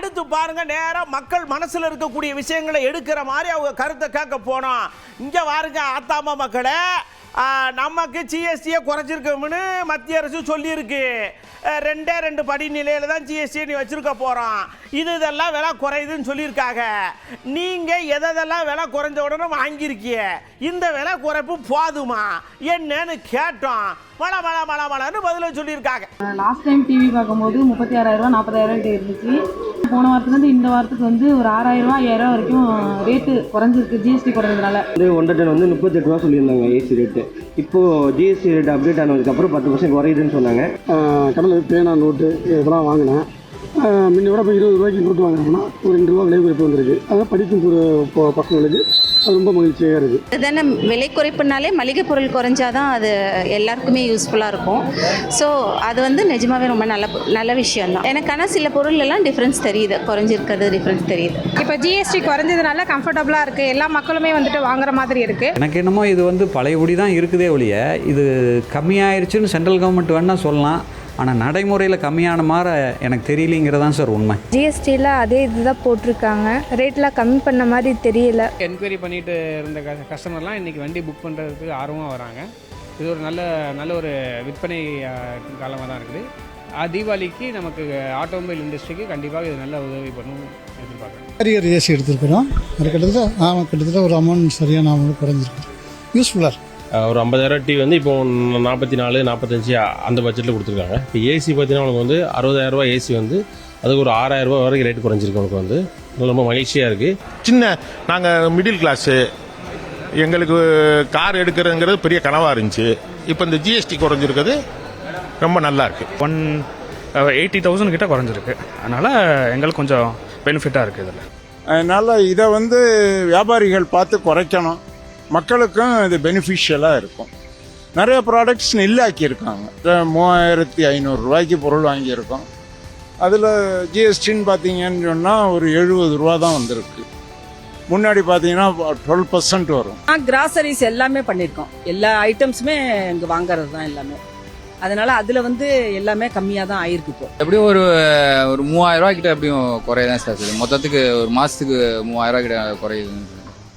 அடுத்து பாருங்க நேராக மக்கள் மனசுல இருக்கக்கூடிய விஷயங்களை எடுக்கிற மாதிரி அவங்க கருத்தை கேட்க போனோம் இங்க பாருங்க ஆத்தாமா மக்களை நமக்கு ஜிஎஸ்டியை குறைச்சிருக்கோம்னு மத்திய அரசு சொல்லியிருக்கு. ரெண்டே ரெண்டு படிநிலையில தான் ஜிஎஸ்டி நீ வச்சிருக்க போகிறோம் இது இதெல்லாம் விலை குறையுதுன்னு சொல்லியிருக்காங்க. நீங்க எதெல்லாம் விலை குறைஞ்ச உடனே வாங்கியிருக்கிய? இந்த விலை குறைப்பு போதுமா? என்னன்னு கேட்டோம். மழை மழை மழை மழைன்னு பதில சொல்லியிருக்காங்க. லாஸ்ட் டைம் டிவி பார்க்கும்போது முப்பத்தி ஆறாயிரம் ரூபா நாற்பதாயிரம் இருந்துச்சு. போன வாரத்துலேருந்து இந்த வாரத்துக்கு வந்து ஒரு ஐயாயிரம் ரூபா வரைக்கும் ரேட்டு குறைஞ்சிருக்கு ஜிஎஸ்டி குறைஞ்சதுனால. வந்து ஒன்றரை டன் வந்து முப்பத்தெட்டு ரூபா சொல்லியிருந்தாங்க ஏசி ரேட்டு இப்போது ஜிஎஸ்டி ரேட் அப்டேட் ஆனதுக்கப்புறம் பத்து பர்சன்ட் குறையுதுன்னு சொன்னாங்க. கடலில் பேனா நோட்டு இதெல்லாம் வாங்கினேன். முன்ன விட இப்போ இருபது ரூபாய்க்கு நோட்டு வாங்கினோம்னா ஒரு ரெண்டு ரூபா விலை குறைப்பு வந்திருக்கு. அதான் படிக்கும் பசங்களுக்கு அது ரொம்ப மகிழ்ச்சியாக இருக்குது அதுதானே விலை குறைப்புனாலே மளிகை பொருள் குறைஞ்சாதான் அது எல்லாருக்குமே யூஸ்ஃபுல்லாக இருக்கும். ஸோ அது வந்து நிஜமாவே ரொம்ப நல்ல நல்ல விஷயம் தான் எனக்கு ஆனால் சில பொருள் எல்லாம் டிஃப்ரென்ஸ் தெரியுது. குறைஞ்சிருக்கிறது டிஃப்ரென்ஸ் தெரியுது. இப்போ ஜிஎஸ்டி குறைஞ்சதுனால கம்ஃபர்டபுளாக இருக்குது எல்லா மக்களுமே வந்துட்டு வாங்குற மாதிரி இருக்குது எனக்கு என்னமோ இது வந்து பழையபடி தான் இருக்குதே ஒழிய இது கம்மியாயிருச்சுன்னு சென்ட்ரல் கவர்மெண்ட் வேணால் சொல்லலாம். ஆனால் நடைமுறையில் கம்மியான மாதிரி எனக்கு தெரியலிங்கிறதான் சார் உண்மை. ஜிஎஸ்டியில் அதே இதுதான் போட்டிருக்காங்க. ரேட்லாம் கம்மி பண்ண மாதிரி தெரியல. என்கொயரி பண்ணிட்டு இருந்த க கஸ்டமர்லாம் இன்றைக்கி வண்டி புக் பண்ணுறதுக்கு ஆர்வமாக வராங்க. இது ஒரு நல்ல நல்ல ஒரு விற்பனை காலமாக தான் இருக்குது. ஆ, தீபாவளிக்கு நமக்கு ஆட்டோமொபைல் இண்டஸ்ட்ரிக்கு கண்டிப்பாக இது நல்ல உதவி பண்ணும் எதிர்பார்க்குறேன். கேரியர் ஏசி எடுத்திருக்கிறோம். அது கிட்டத்தட்ட ஆமாம் கிட்டத்தட்ட ஒரு அமௌண்ட் சரியான அமௌண்ட் குறைஞ்சிருக்கு. யூஸ்ஃபுல்லாக இருக்கும் ஒரு ஐம்பதாயிரம் டிவி வந்து இப்போ நாற்பத்தி நாலு நாற்பத்தஞ்சு அந்த பட்ஜெட்டில் கொடுத்துருக்காங்க. இப்போ ஏசி பார்த்தீங்கன்னா உனக்கு வந்து அறுபதாயிரம் ரூபாய் ஏசி வந்து அதுக்கு ஒரு ஆறாயிரம் ரூபாய் வரைக்கும் ரேட் குறைஞ்சிருக்கு உனக்கு வந்து. ரொம்ப மகிழ்ச்சியாக இருக்குது சின்ன நாங்கள் மிடில் கிளாஸு எங்களுக்கு கார் எடுக்கிறதுங்கிறது பெரிய கனவாக இருந்துச்சு. இப்போ இந்த ஜிஎஸ்டி குறைஞ்சிருக்கிறது ரொம்ப நல்லா இருக்கு. ஒன் எயிட்டி தௌசண்ட் கிட்ட குறைஞ்சிருக்கு. அதனால் எங்களுக்கு கொஞ்சம் பெனிஃபிட்டாக இருக்குது இதில். அதனால் இதை வந்து வியாபாரிகள் பார்த்து குறைக்கணும். மக்களுக்கும் இது பெனிஃபிஷியலாக இருக்கும். நிறைய ப்ராடக்ட்ஸ் நெல்லாக்கியிருக்காங்க. மூவாயிரத்தி ஐநூறுரூவாய்க்கு பொருள் வாங்கியிருக்கோம். அதில் ஜிஎஸ்டின்னு பார்த்தீங்கன்னு சொன்னால் ஒரு எழுபது ரூபா தான் வந்திருக்கு. முன்னாடி பார்த்தீங்கன்னா டுவெல் பர்சன்ட் வரும். கிராசரிஸ் எல்லாமே பண்ணியிருக்கோம். எல்லா ஐட்டம்ஸுமே இங்கே வாங்குறது தான் எல்லாமே. அதனால அதில் வந்து எல்லாமே கம்மியாக தான் ஆயிருக்கு இப்போ. எப்படியும் ஒரு ஒரு மூவாயிரம் ரூபாய் கிட்ட எப்படியும் குறையதான் சார். மொத்தத்துக்கு ஒரு மாதத்துக்கு மூவாயிரம் ரூபாய் கிட்ட குறையுது